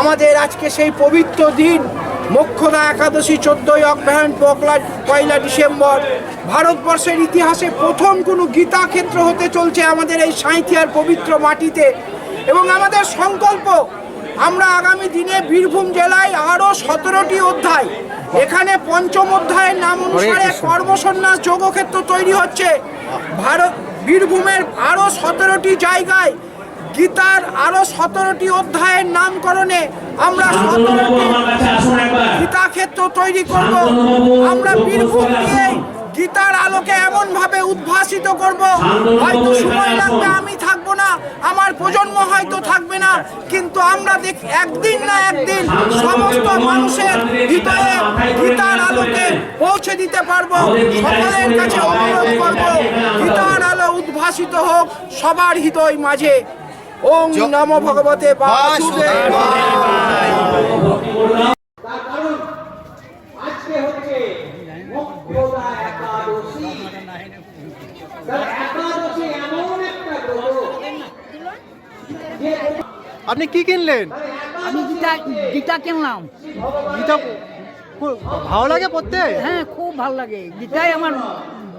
আমাদের আজকে সেই পবিত্র দিন মোক্ষদা একাদশী চোদ্দই অগ্রহায়ণ পকলা পয়লা ডিসেম্বর। ভারতবর্ষের ইতিহাসে প্রথম কোনো গীতা ক্ষেত্র হতে চলছে আমাদের এই সাঁইথিয়ার পবিত্র মাটিতে। এবং আমাদের সংকল্প আমরা আগামী দিনে বীরভূম জেলায় আরও সতেরোটি অধ্যায় এখানে পঞ্চম অধ্যায়ের নাম অনুসারে কর্মসন্ন্যাস যোগক্ষেত্র তৈরি হচ্ছে। ভারত বীরভূমের আরও সতেরোটি জায়গায় গীতার আরও সতেরোটি অধ্যায়ের নামকরণে আমরা সতেরোটি গীতা ক্ষেত্র তৈরি করব। আমরা বীরভূম নিয়ে গীতার আলোকে এমন ভাবে উদ্ভাসিত করব হয়তো সময় লাগবে আমি থাকব না আমার প্রজন্ম হয়তো থাকবে না কিন্তু আমরা দেখ একদিন না একদিন সমস্ত মানুষের হৃদয়ে গীতার আলোকে পৌঁছে দিতে পারব সকলের কাছে অনুরোধ করব গীতার আলো উদ্ভাসিত হোক সবার হৃদয় মাঝে। ওম নম ভগবতে বাসুদেবায় তার কারণ আজকে হচ্ছে মোক্ষদা একাদশী তার একাদশী এমন একটা গ্রহ যে আপনি কি কিনলেন? আমি গীতা গীতা কিনলাম। গীতা খুব ভালো লাগে পড়তে? হ্যাঁ খুব ভালো লাগে। গীতাই আমার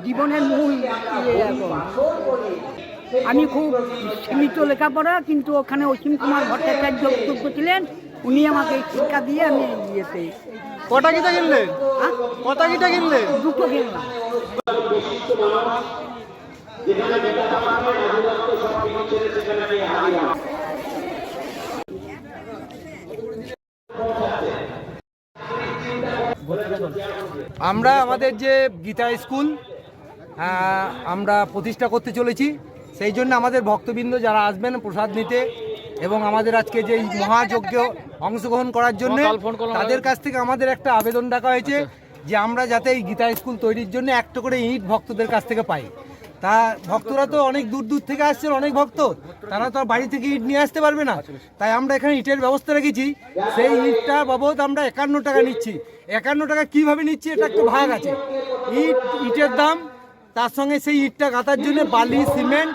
জীবনের মূল ইয়ে এখন। আমি খুব সীমিত লেখাপড়া কিন্তু ওখানে অসীম কুমার ভট্টাচার্য অধ্যক্ষ ছিলেন উনি আমাকে শিক্ষা দিয়ে আমি ইয়েতে কটা গীতা কিনলেন? হ্যাঁ? কটা গীতা কিনলেন? দুটো কিনলাম। আমরা আমাদের যে গীতা স্কুল আমরা প্রতিষ্ঠা করতে চলেছি। সেই জন্য আমাদের ভক্তবৃন্দ যারা আসবেন প্রসাদ নিতে এবং আমাদের আজকে যে মহাযজ্ঞ অংশগ্রহণ করার জন্য তাদের কাছ থেকে আমাদের একটা আবেদন ডাকা হয়েছে যে আমরা যাতে এই গীতা স্কুল তৈরির জন্য একটা করে ইট ভক্তদের কাছ থেকে পাই। তা ভক্তরা তো অনেক দূর দূর থেকে আসছেন, অনেক ভক্ত। তারা তো বাড়ি থেকে ইট নিয়ে আসতে পারবে না। তাই আমরা এখানে ইটের ব্যবস্থা রেখেছি। সেই ইটটা বাবদ আমরা একান্ন টাকা নিচ্ছি। একান্ন টাকা কীভাবে নিচ্ছি এটা একটু ভাগ আছে। ইট, ইটের দাম, তার সঙ্গে সেই ইটটা গাঁথার জন্য বালি, সিমেন্ট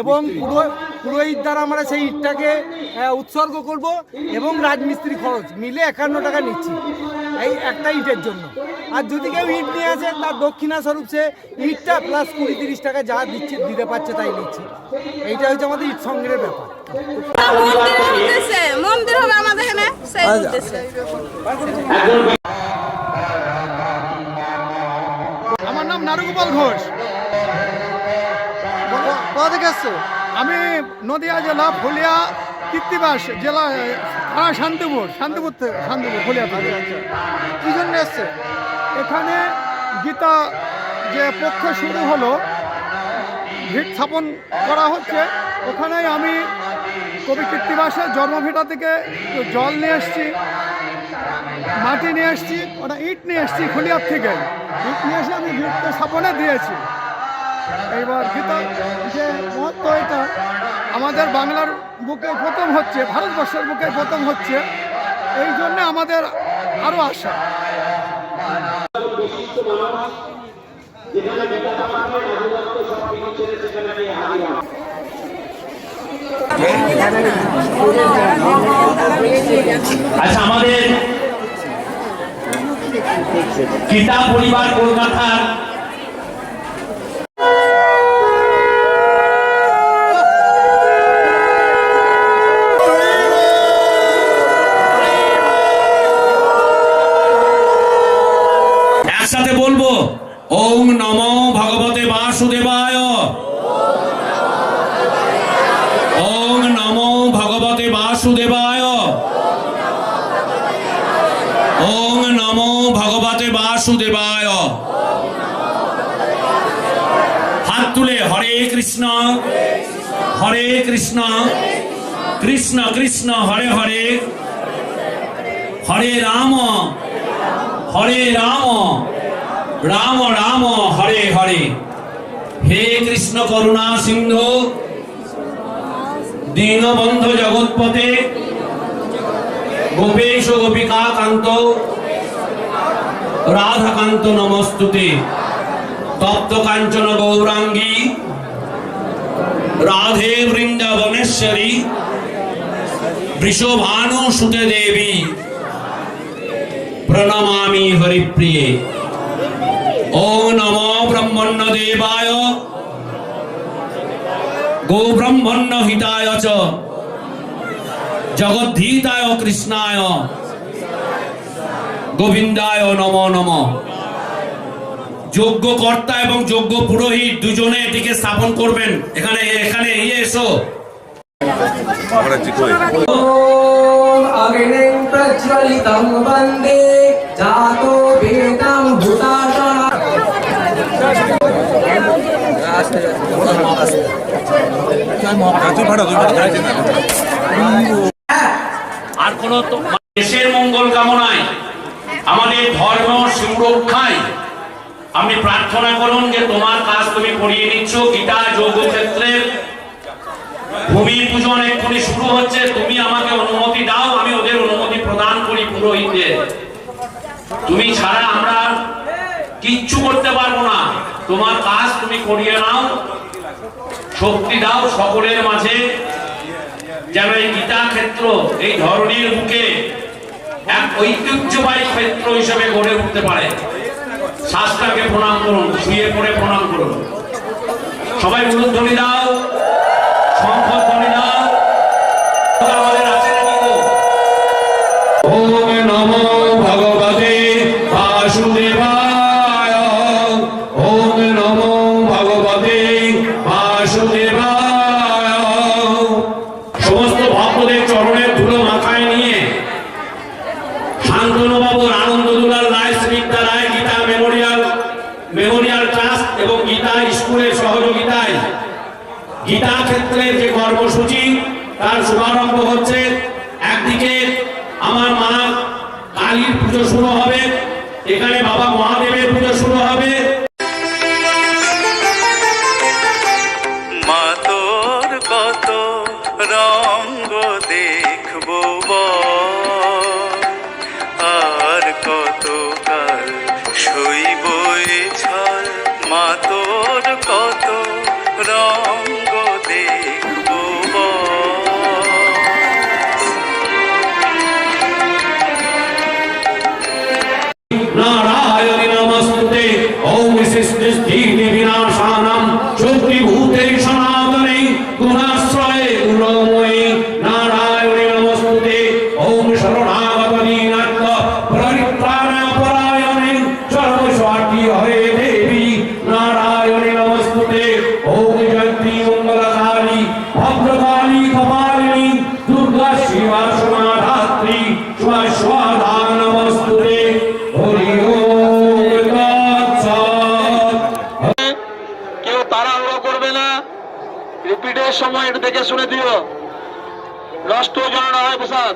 এবং পুরো, পুরোহিত দ্বারা আমরা সেই ইটটাকে উৎসর্গ করব এবং রাজমিস্ত্রি খরচ মিলে একান্ন টাকা নিচ্ছি। এই একটা ইটের জন্য। আর যদি কেউ ইট নিয়ে আসে তার দক্ষিণা স্বরূপ সে ইটটা প্লাস কুড়ি তিরিশ টাকা যা দিচ্ছে দিতে পারছে তাই নিচ্ছে। এইটা হচ্ছে আমাদের ইট সংগ্রহের ব্যাপার। মন্দির হবে আমাদের এখানে আমার নাম নারুগোপাল ঘোষ। কোথা থেকে আসছো? আমি নদিয়া জেলা ফুলিয়া কীর্তিবাস জেলা থানা শান্তিপুর শান্তিপুর থেকে শান্তিপুর ফুলিয়া থেকে কি জন্য এসছে? এখানে গীতা যে পক্ষ শুরু হলো ভিট স্থাপন করা হচ্ছে ওখানেই আমি কবি কীর্তিবাসের জন্মভিটা থেকে জল নিয়ে এসছি মাটি নিয়ে এসছি ওটা ইট নিয়ে এসছি খুলিয়ার থেকে। ইট নিয়ে এসে আমি ভিট স্থাপনে দিয়েছি। এইবার গীতা, যে মহত্ব এটা, আমাদের বাংলার বুকে প্রথম হচ্ছে, ভারতবর্ষের বুকে প্রথম হচ্ছে, এই জন্য আমাদের আরও আশা। আচ্ছা আমাদের পরিবার কলকাতার একসাথে বলব ওম নমো ভগবতে বাসুদেবায় ওম নমো ভগবতে বাসুদেবায়। ওম নমো ভগবতে বাসুদেবায়। হাত তুলে হরে কৃষ্ণ। হরে কৃষ্ণ। কৃষ্ণ কৃষ্ণ, হরে হরে। হরে রাম। হরে রাম। রাম রাম, হরে হরে। হে কৃষ্ণ করুণা সিন্ধু। দীনবন্ধু জগৎপতে গোপেশ গোপিকা কান্ত রাধাকান্ত নমস্তুতে। তপ্ত কাঞ্চন গৌরাঙ্গী, রাধে বৃন্দাবনেশ্বরী, বৃষভানু সুতে দেবী, প্রণমামি হরিপ্রিয়ে। ওম নমো ব্রহ্মণ্য দেবায় গো ব্রহ্মণ্য হিতায় চ জগদ্ধীতায় কৃষ্ণায় গোবিন্দায় নমো নমঃ যোগ্য কর্তা এবং যোগ্য পুরোহিত দুজনে এটিকে স্থাপন করবেন। এখানে এখানে ইয়ে এসো। অগ্নিং প্রজ্বলিতং বন্দে আর কোন দেশের মঙ্গল কামনায়, আমাদের ধর্ম সুরক্ষায় আপনি প্রার্থনা করুন যে তোমার কাজ তুমি করিয়ে নিচ্ছ। গীতা যোগ ক্ষেত্রের ভূমি পূজন এক্ষুনি শুরু হচ্ছে। তুমি আমাকে অনুমতি দাও, আমি ওদের অনুমতি প্রদান করি পুরোহিতদের। তুমি ছাড়া আমরা কিচ্ছু করতে পারব না। তোমার কাজ তুমি করিয়ে নাও। শক্তি দাও সকলের মাঝে। যেন এই গীতা ক্ষেত্র এই ধরনের বুকে এক ঐতিহ্যবাহী ক্ষেত্র হিসেবে গড়ে উঠতে পারে। শ্বাসটাকে প্রণাম করুন, শুয়ে পড়ে প্রণাম করুন। সবাই মূলধ্বনি দাও। গীতা স্কুলের সহযোগিতায়। গীতা ক্ষেত্রের যে কর্মসূচি, তার শুভারম্ভ হচ্ছে। একদিকে আমার মা কালীর পুজো শুরু হবে, এখানে বাবা মহাদেবের পুজো শুরু হবে। তোর কত রঙ্গ কপালিনী, দুর্গা শিবা, সমাধাত্রী শিবা স্বাধা নমস্তুতে হরি ওম তৎসৎ কেউ তাড়াহুড়ো করবে না? রিপিটের সময় একটু দেখে শুনে দিও। নষ্ট যেন না হয় প্রসাদ।